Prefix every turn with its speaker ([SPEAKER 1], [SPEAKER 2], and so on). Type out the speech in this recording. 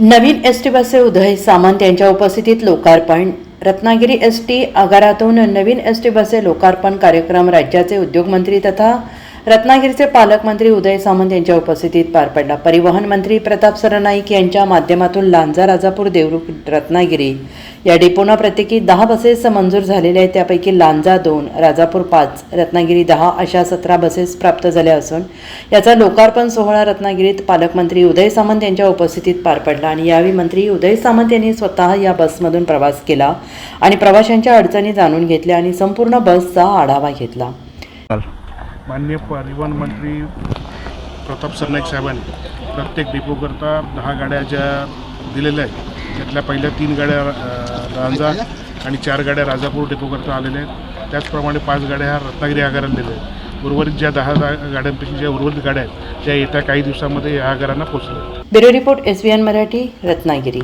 [SPEAKER 1] नवीन S T बसचे उदय सामंत यांच्या उपस्थितीत लोकार्पण. रत्नागिरी एस टी आगारातून नवीन एस टी बसचे लोकार्पण कार्यक्रम राज्याचे उद्योगमंत्री तथा रत्नागिरीचे पालकमंत्री उदय सामंत यांच्या उपस्थितीत पार पडला. परिवहन मंत्री प्रताप सरनाईक यांच्या माध्यमातून लांजा राजापूर देवरुख रत्नागिरी या डेपोना प्रत्येकी दहा बसेस मंजूर झालेल्या आहेत. त्यापैकी लांजा दोन राजापूर पाच रत्नागिरी दहा अशा सतरा बसेस प्राप्त झाल्या असून याचा लोकार्पण सोहळा रत्नागिरीत पालकमंत्री उदय सामंत यांच्या उपस्थितीत पार पडला आणि यावेळी मंत्री उदय सामंत यांनी स्वतः या बसमधून प्रवास केला आणि प्रवाशांच्या अडचणी जाणून घेतल्या आणि संपूर्ण बसचा आढावा घेतला.
[SPEAKER 2] माननीय परिवहन मंत्री प्रताप सरनाईक साहेबांनी प्रत्येक डिपोकरता दहा गाड्या ज्या दिलेल्या आहेत त्यातल्या पहिल्या तीन गाड्या रांजा आणि चार गाड्या राजापूर डिपोकरता आलेल्या आहेत. त्याचप्रमाणे पाच गाड्या ह्या रत्नागिरी आगाराला दिल्या आहेत. उर्वरित ज्या दहा गाड्यांपैकी ज्या उर्वरित गाड्या आहेत त्या येत्या काही दिवसामध्ये या आगारांना पोहोचल्या
[SPEAKER 1] bureau report S Marathi Ratnagiri.